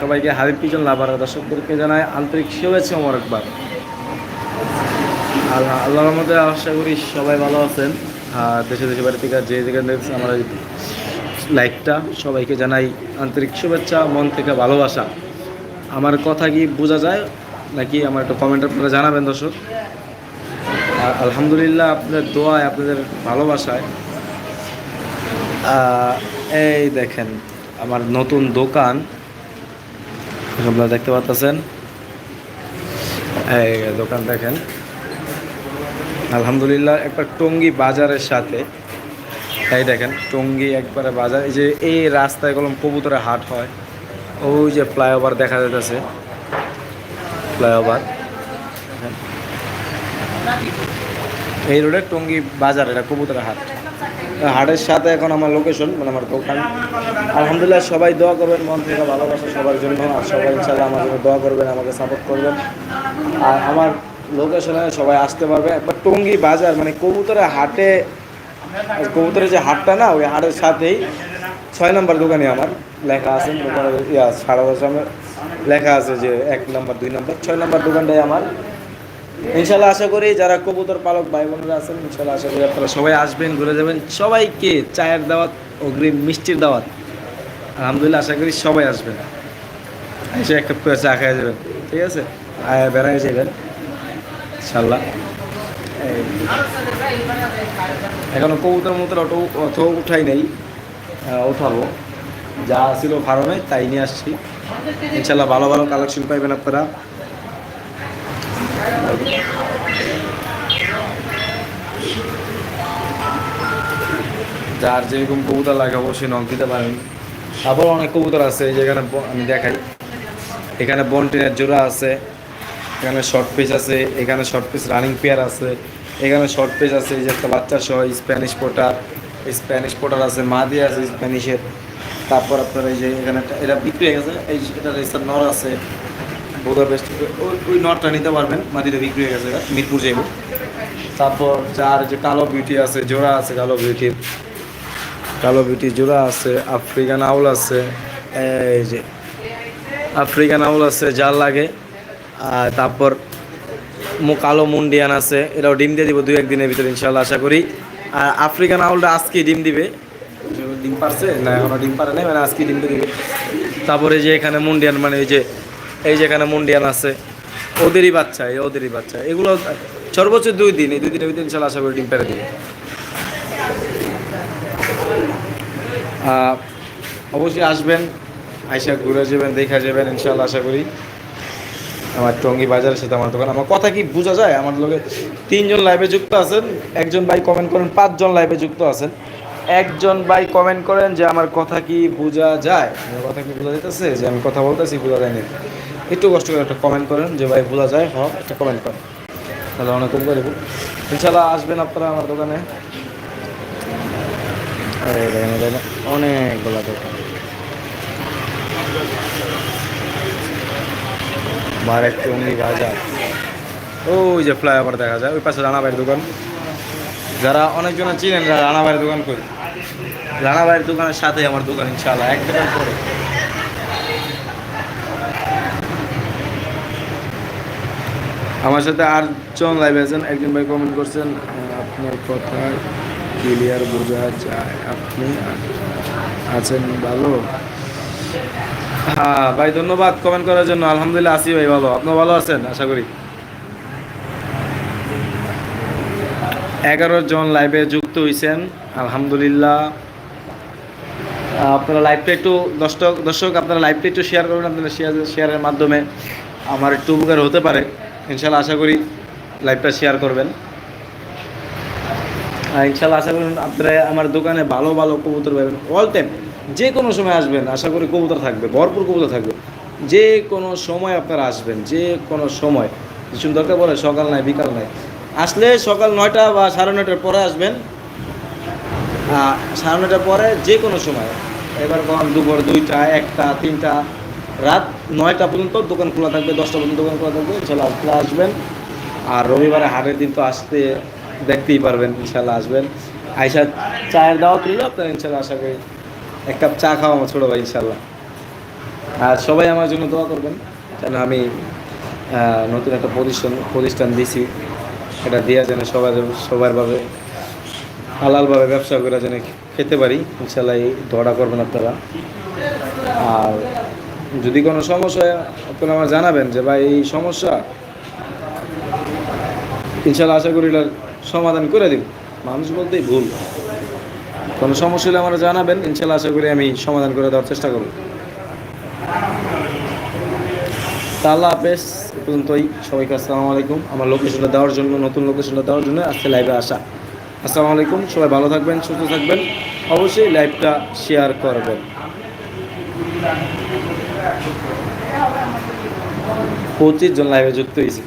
সবাইকে হাবিব পিজন লাভার দর্শকদেরকে জানাই আন্তরিক শুভেচ্ছা মোবারকবাদ। আল্লাহ আল্লাহর রহমতে আশা করি সবাই ভালো আছেন। আর দেশে দেশে বাড়ি থেকে যে যেখানে দেখছেন আমার এই লাইভটা, সবাইকে জানাই আন্তরিক শুভেচ্ছা, মন থেকে ভালোবাসা। আমার কথা কি বোঝা যায়? নাকি আমার একটু কমেন্ট আপনারা জানাবেন দর্শক? আর আলহামদুলিল্লাহ আপনাদের দোয়ায়, আপনাদের ভালোবাসায়। এই দেখেন, আমার নতুন দোকান। আপনারা দেখতে পাচ্ছেন এই দোকান দেখেন। আলহামদুলিল্লাহ, একটা টঙ্গী বাজারের সাথে। এই দেখেন, টঙ্গী একবারে বাজার। এই যে এই রাস্তায় কলম কবুতরের হাট হয়। ওই যে ফ্লাইওভার দেখা যাইতেছে। ফ্লাইওভার। এই রোডে টঙ্গী বাজার, এটা কবুতরের হাট। হাটের সাথে এখন আমার লোকেশন মানে আমার দোকান। আলহামদুলিল্লাহ সবাই দোয়া করবেন, মন থেকে ভালোবাসা সবার জন্য, আর সবাই ইনশাল্লাহ আমার জন্য দোয়া করবেন, আমাকে সাপোর্ট করবেন। আর আমার লোকেশনে সবাই আসতে পারবে। একবার টঙ্গী বাজার মানে কবুতরের হাটে, কবুতরের যে হাটটা না, ওই হাটের সাথেই, ছয় নম্বর দোকানে আমার। লেখা আছে ইয়া সারা লেখা আছে যে এক নম্বর, দুই নম্বর, ছয় নম্বর দোকানটাই আমার। ইনশাল্লাহ আশা করি যারা কবুতর পালক ভাই বোনেরা আছেন ইনশাল্লাহ আশা করি আপনারা সবাই আসবেন, ঘুরে যাবেন। সবাইকে চায়ের দাওয়াত, অগ্রিম মিষ্টির দাওয়াত। আলহামদুলিল্লাহ আশা করি সবাই আসবেন। এসে এক কাপ করে চা খাই যাবেন, ঠিক আছে? আয় বেড়াই যাবেন ইনশাল্লাহ এখনও কবুতর মতো অটো অত উঠাই নেই উঠাবো। যা ছিল ফার্মে, তাই নিয়ে আসছি। ইনশাল্লাহ ভালো ভালো কালেকশন পাইবেন আপনারা। যার যেরকম কবুতর লাগে অবশ্যই নখ দিতে পারেন। তারপর অনেক কবুতর আছে যেখানে আমি দেখাই। এখানে বন্টিনের জোড়া আছে, এখানে শর্ট পিস আছে, এখানে শর্ট পিস রানিং পেয়ার আছে, এখানে শর্ট পিস আছে, এই যে একটা বাচ্চা সহ স্প্যানিশ পোটার স্প্যানিশ পোটার আছে, মাদি আছে স্প্যানিশের তারপর আপনার এই যে এখানে এটা বিক্রি হয়ে গেছে, এই এটা নর আছে। বোধা বেস্ট ওই নটটা নিতে পারবেন মাদিটা বিক্রি হয়ে গেছে মিরপুর যাইব তারপর যার যে কালো বিউটি আছে, জোড়া আছে, কালো বিউটির কালো বিউটি জোড়া আছে, আফ্রিকান আউল আছে, এই যে আফ্রিকান আউল আছে জাল লাগে। আর তারপর কালো মুন্ডিয়ান আছে, এটাও ডিম দিয়ে দিব দু একদিনের ভিতরে ইনশাল্লাহ আশা করি। আর আফ্রিকান আউলটা আজকে ডিম দিবে। ডিম পারছে? না, এখনও ডিম পারে নাই মানে আজকে ডিম দিয়ে দিবে। তারপরে যে এখানে মুন্ডিয়ান মানে এই যে এই যে এখানে মুন্ডিয়ান আছে। ওদেরই বাচ্চা, এই ওদেরই বাচ্চা। এগুলো সর্বোচ্চ দুই দিন, এই দুই দিনের ভিতরে ইনশাল্লাহ আশা করি ডিম পেরে দিবে। অবশ্যই আসবেন, আইসা ঘুরে যাবেন, দেখা যাবেন, ইনশাল্লাহ আশা করি। আমার টঙ্গি বাজারের সাথে আমার দোকান। আমার কথা কি বোঝা যায়? আমার লোকে তিনজন লাইভে যুক্ত আছেন, একজন ভাই কমেন্ট করেন, পাঁচজন লাইভে যুক্ত আছেন। একজন ভাই কমেন্ট করেন যে, আমার কথা কি বোঝা যায়? আমার কথা কি বোঝা যেতেছে যে, আমি কথা বলতেছি, বোঝা যায়নি একটু কষ্ট করে একটা কমেন্ট করেন যে ভাই বোঝা যায় হ একটা কমেন্ট করেন। তাহলে অনেক কম করে ইনশাল্লাহ আসবেন আপনারা আমার দোকানে। আরে দেখেন দেখেন অনেকগুলা দোকান। বারের টঙ্গি ওই যে ফ্লাইওভার দেখা যায়, ওই পাশে রানাবাইয়ের দোকান। যারা অনেকজনে চিনেন, যারা রানাবাইয়ের দোকান করি। রানাবাইয়ের দোকানের সাথে আমার দোকান, ইনশাআল্লাহ এক করে আমার সাথে আটজন লাইভ আছেন, একজন ভাই কমেন্ট করছেন আপনার কথা ক্লিয়ার বোঝা যায়। আপনি আছেন ভালো? হ্যাঁ ভাই, ধন্যবাদ কমেন্ট করার জন্য। আলহামদুলিল্লাহ আছি ভাই, ভালো। আপনি ভালো আছেন? আশা করি। এগারো জন লাইভে যুক্ত হয়েছেন আলহামদুলিল্লাহ। আপনারা লাইভটা একটু দর্শক দর্শক, আপনারা লাইভটা একটু শেয়ার করবেন, আপনারা শেয়ার শেয়ারের মাধ্যমে। আমার একটু উপকার হতে পারে। ইনশাল্লাহ আশা করি লাইভটা শেয়ার করবেন। আর ইনশাল্লাহ আশা করি আপনারা আমার দোকানে ভালো ভালো কবুতর পাবেন। অল টাইম যে কোনো সময় আসবেন, আশা করি কবুতর থাকবে, ভরপুর কবুতর থাকবে। যে কোনো সময় আপনারা আসবেন, যে কোনো সময়। কিছু দরকার বলে সকাল নাই, বিকাল নাই। আসলে সকাল নয়টা বা সাড়ে নয়টার পরে আসবেন। সাড়ে নয়টার পরে যে কোনো সময়। এবার কখন দুপুর দুইটা, একটা, তিনটা রাত নয়টা পর্যন্ত দোকান খোলা থাকবে, দশটা পর্যন্ত দোকান খোলা থাকবে ইনশাল্লাহ আপনারা আসবেন। আর রবিবারে হাটের দিন তো আসতে দেখতেই পারবেন ইনশাল্লাহ আসবেন। আইসা চায়ের দাওয়াত রইল আপনার ইনশাল্লাহ আশা করি এক কাপ চা খাওয়া আমার ছোটো ভাই ইনশাল্লাহ আর সবাই আমার জন্য দোয়া করবেন কেন আমি নতুন একটা প্রতিষ্ঠান প্রতিষ্ঠান দিছি। এটা দেওয়া যেন সবার সবারভাবে হালালভাবে ব্যবসা করে যেন খেতে পারি ইনশাল্লাহ এই দোয়াটা করবেন আপনারা। আর যদি কোনো সমস্যা হয়, আপনারা আমার জানাবেন যে, ভাই, এই সমস্যা। ইনশাল্লাহ আশা করি এটার সমাধান করে দিব। মানুষ বলতেই ভুল। কোনো সমস্যা হলে আমার জানাবেন। ইনশাল্লাহ আশা করি আমি সমাধান করে দেওয়ার চেষ্টা করব। তা আল্লাহ হাফেজ, এ পর্যন্তই। সবাইকে আসসালামু আলাইকুম। আমার লোকেশনটা দেওয়ার জন্য, নতুন লোকেশনটা দেওয়ার জন্য আজকে লাইভে আসা। আসসালামু আলাইকুম। সবাই ভালো থাকবেন, সুস্থ থাকবেন। অবশ্যই লাইভটা শেয়ার করবেন। পঁচিশ জন লাইভে যুক্ত হয়েছে।